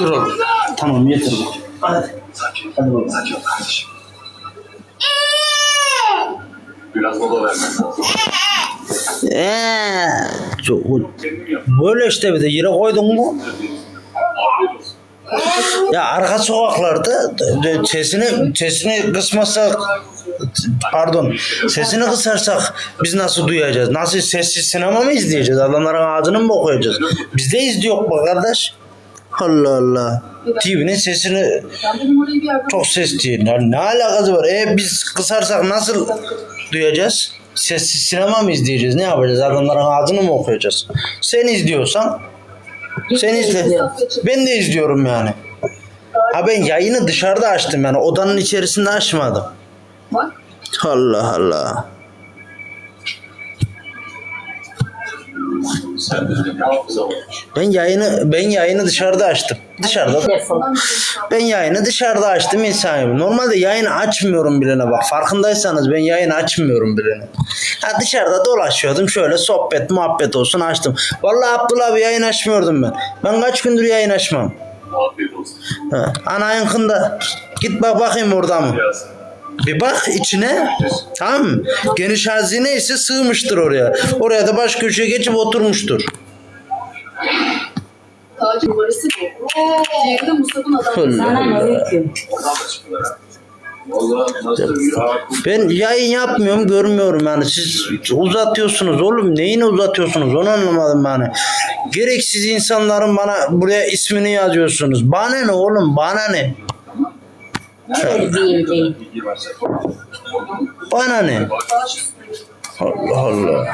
Dur oğlum. Tamam yeter bu. Hadi. Sakin. Hadi bakalım. Sakin ol kardeşim. Biraz mola vermen lazım. Eee, çok yap. böyle işte bir de yere koydun mu? Ya arka sokaklarda sesini sesini kısmasak pardon sesini kısarsak biz nasıl duyacağız? Nasıl sessiz sinema mı izleyeceğiz? Adamların ağzını mı okuyacağız? Biz de izliyor bu kardeş. Allah Allah. TV'nin sesini çok ses değil. Ya ne alakası var? E biz kısarsak nasıl duyacağız? Sessiz sinema mı izleyeceğiz? Ne yapacağız? Adamların ağzını mı okuyacağız? Sen izliyorsan sen izle. Ben de izliyorum yani. Ha ben yayını dışarıda açtım yani odanın içerisinde açmadım. bak. Allah Allah. Sen de ama? Ben yayını ben yayını dışarıda açtım. Dışarıda. Ben yayını dışarıda açtım insan. Normalde yayını açmıyorum bilene bak. Farkındaysanız ben yayını açmıyorum bilene. Ha dışarıda dolaşıyordum şöyle sohbet muhabbet olsun açtım. Vallahi Abdullah abi yayın açmıyordum ben. Ben kaç gündür yayın açmam. Afiyet olsun. Ha, ana yankında. Git bak bakayım orada mı? Biraz. Bir bak içine. Tamam mı? Geniş hazine ise sığmıştır oraya. Oraya da baş köşeye geçip oturmuştur. Tacı numarası bu. Diğeri de Mustafa'nın adamı. Ben yayın yapmıyorum görmüyorum yani siz uzatıyorsunuz oğlum neyini uzatıyorsunuz onu anlamadım yani. Gereksiz insanların bana buraya ismini yazıyorsunuz. Bana ne oğlum bana ne? Terbiye değil. Bana ne? Allah Allah.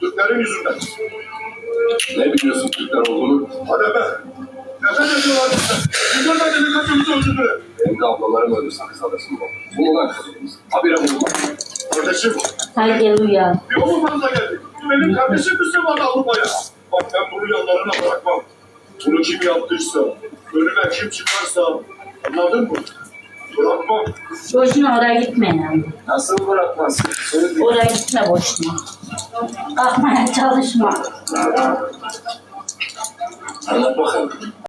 Türklerin yüzünden. Ne biliyorsun Türkler olduğunu? Hadi be. Nefret ediyorlar bizden. Bizden de kaçımızı öldürdü. Benim de ablalarım öldü sakız adasında. Bundan kazanımız. Habire bulunmak. Kardeşim, Sen gel uyan. bir Avrupa'da geldik. Benim kardeşim Müslüman Avrupa'ya. Bak ben bunu yanlarına bırakmam. Bunu kim yaptıysa, önüme kim çıkarsa, anladın mı? Bırakmam. Boşuna oraya gitme yani. Nasıl bırakmazsın? Söyle Oraya gitme boşuna. Kalkmaya çalışma. Anlat bakalım.